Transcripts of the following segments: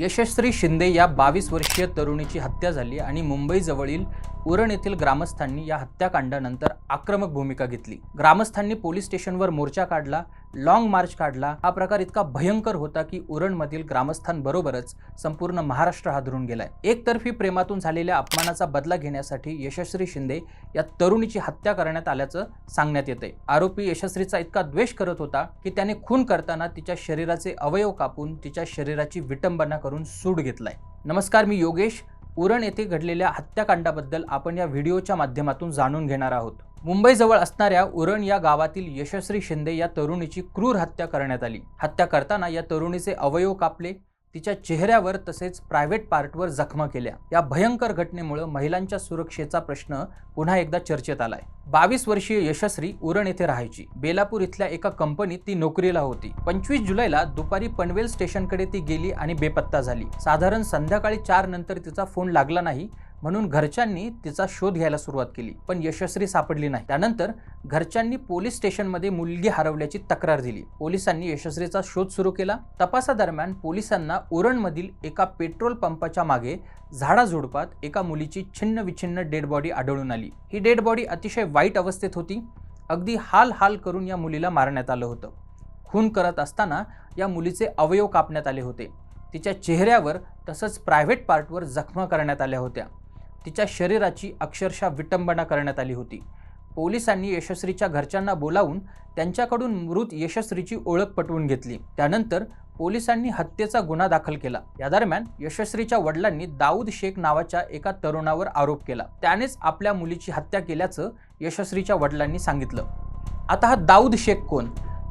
यशस्वी शिंदे या बावीस वर्षीय तरुणीची हत्या झाली आणि मुंबईजवळील उरण येथील ग्रामस्थांनी या हत्याकांडानंतर आक्रमक भूमिका घेतली. ग्रामस्थांनी पोलीस स्टेशनवर मोर्चा काढला लॉंग मार्च काढला हा प्रकार इतका भयंकर होता की उरणमधील ग्रामस्थांबरोबरच संपूर्ण महाराष्ट्र हादरून गेलाय. एकतर्फी प्रेमातून झालेल्या अपमानाचा बदला घेण्यासाठी यशस्वी शिंदे या तरुणीची हत्या करण्यात आल्याचं सांगण्यात येते आरोपी यशस्वीचा इतका द्वेष करत होता की त्याने खून करताना तिच्या शरीराचे अवयव कापून तिच्या शरीराची विटंबना करून सूड घेतलाय. नमस्कार मी योगेश. उरण येथे घडलेल्या हत्याकांडाबद्दल आपण या व्हिडिओच्या माध्यमातून जाणून घेणार आहोत. मुंबईजवळ असणाऱ्या उरण या गावातील यशस्वी शिंदे या तरुणीची क्रूर हत्या करण्यात आली. हत्या करताना या तरुणीचे अवयव कापले तिच्या चेहऱ्यावर तसेच प्रायव्हेट पार्टवर जखमा केल्या. या भयंकर घटनेमुळे महिलांच्या सुरक्षेचा प्रश्न पुन्हा एकदा चर्चेत आलाय. बावीस वर्षीय यशस्वी उरण येथे राहायची. बेलापूर इथल्या एका कंपनीत ती नोकरीला होती. पंचवीस जुलैला दुपारी पनवेल स्टेशनकडे ती गेली आणि बेपत्ता झाली. साधारण संध्याकाळी चार नंतर तिचा फोन लागला नाही म्हणून घरच्यांनी तिचा शोध घ्यायला सुरुवात केली पण यशस्वी सापडली नाही. त्यानंतर घरच्यांनी पोलीस स्टेशनमध्ये मुलगी हरवल्याची तक्रार दिली. पोलिसांनी यशस्वीचा शोध सुरू केला. तपासादरम्यान पोलिसांना उरणमधील एका पेट्रोल पंपाच्या मागे झाडाझुडपात एका मुलीची छिन्न विछिन्न डेड बॉडी आढळून आली. ही डेड बॉडी अतिशय वाईट अवस्थेत होती. अगदी हाल हाल करून या मुलीला मारण्यात आलं होतं. खून करत असताना या मुलीचे अवयव कापण्यात आले होते. तिच्या चेहऱ्यावर तसंच प्रायव्हेट पार्टवर जखमा करण्यात आल्या होत्या. तिच्या शरीराची अक्षरशः विटंबना करण्यात आली होती. पोलिसांनी यशस्वीच्या घरच्यांना बोलावून त्यांच्याकडून मृत यशस्वीची ओळख पटवून घेतली. त्यानंतर पोलिसांनी हत्येचा गुन्हा दाखल केला. या दरम्यान यशस्वीच्या वडिलांनी दाऊद शेख नावाच्या एका तरुणावर आरोप केला. त्यानेच आपल्या मुलीची हत्या केल्याचं यशस्वीच्या वडिलांनी सांगितलं. आता हा दाऊद शेख कोण?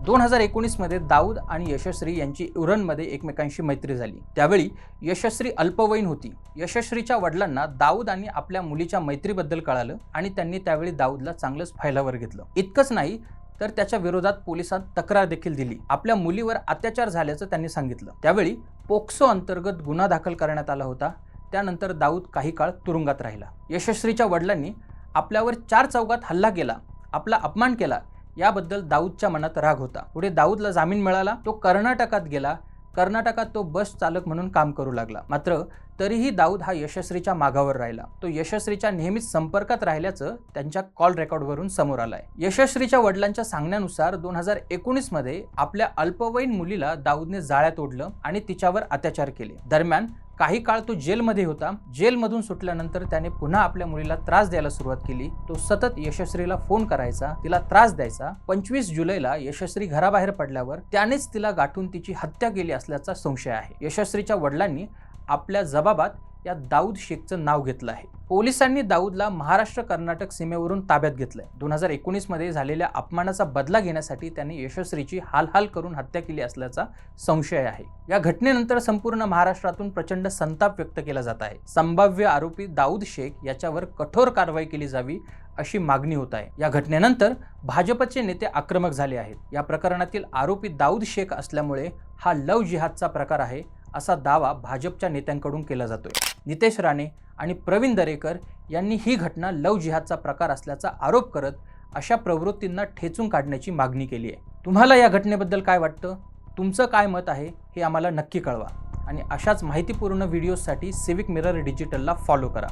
दोन हजार एकोणीसमध्ये दाऊद आणि यशस्वी यांची उरणमध्ये एकमेकांशी मैत्री झाली. त्यावेळी यशस्वी अल्पवयीन होती. यशस्वीच्या वडिलांना दाऊद आणि आपल्या मुलीच्या मैत्रीबद्दल कळालं आणि त्यांनी त्यावेळी दाऊदला चांगलंच फायलावर घेतलं. इतकंच नाही तर त्याच्या विरोधात पोलिसांत तक्रार देखील दिली. आपल्या मुलीवर अत्याचार झाल्याचं त्यांनी सांगितलं. त्यावेळी पोक्सो अंतर्गत गुन्हा दाखल करण्यात आला होता. त्यानंतर दाऊद काही काळ तुरुंगात राहिला. यशस्वीच्या वडिलांनी आपल्यावर चार चौकात हल्ला केला आपला अपमान केला याबद्दल दाऊदच्या मनात राग होता. पुढे दाऊदला जामीन मिळाला तो कर्नाटकात गेला. कर्नाटकात तो बस चालक म्हणून काम करू लागला. मात्र तरीही दाऊद हा यशस्वीच्या मागावर राहिला. तो यशस्वीच्या नेहमीच संपर्कात राहिल्याचं त्यांच्या कॉल रेकॉर्डवरून समोर आलंय. यशस्वीच्या वडिलांच्या सांगण्यानुसार दोन हजार एकोणीसमध्ये आपल्या अल्पवयीन मुलीला दाऊदने जाळ्यात ओढलं आणि तिच्यावर अत्याचार केले. दरम्यान काही काळ तो जेलमध्ये होता. जेलमधून सुटल्यानंतर त्याने पुन्हा आपल्या मुलीला त्रास द्यायला सुरुवात केली. तो सतत यशस्वीला फोन करायचा तिला त्रास द्यायचा. पंचवीस जुलैला यशस्वी घराबाहेर पडल्यावर त्यानेच तिला गाठून तिची हत्या केली असल्याचा संशय आहे. यशस्वीच्या वडिलांनी आपल्या जबाबात या दाऊद शेखचं नाव घेतलं आहे. पोलिसांनी दाऊदला महाराष्ट्र कर्नाटक सीमेवरून ताब्यात घेतलंय. दोन हजार एकोणीसमध्ये झालेल्या अपमानाचा बदला घेण्यासाठी त्यांनी यशस्वीची हालहाल करून हत्या केली असल्याचा संशय आहे. या घटनेनंतर संपूर्ण महाराष्ट्रातून प्रचंड संताप व्यक्त केला जात आहे. संभाव्य आरोपी दाऊद शेख याच्यावर कठोर कारवाई केली जावी अशी मागणी होत आहे. या घटनेनंतर भाजपचे नेते आक्रमक झाले आहेत. या प्रकरणातील आरोपी दाऊद शेख असल्यामुळे हा लव जिहादचा प्रकार आहे. असा दावा भाजपच्या नेत्यांकडून केला जातोय. नितेश राणे आणि प्रवीण दरेकर यांनी ही घटना लव जिहादचा प्रकार असल्याचा आरोप करत अशा प्रवृत्तींना ठेचून काढण्याची मागणी केली आहे. तुम्हाला या घटनेबद्दल काय वाटतं? तुमचं काय मत आहे हे आम्हाला नक्की कळवा. आणि अशाच माहितीपूर्ण व्हिडिओजसाठी सिविक मिरर डिजिटलला फॉलो करा.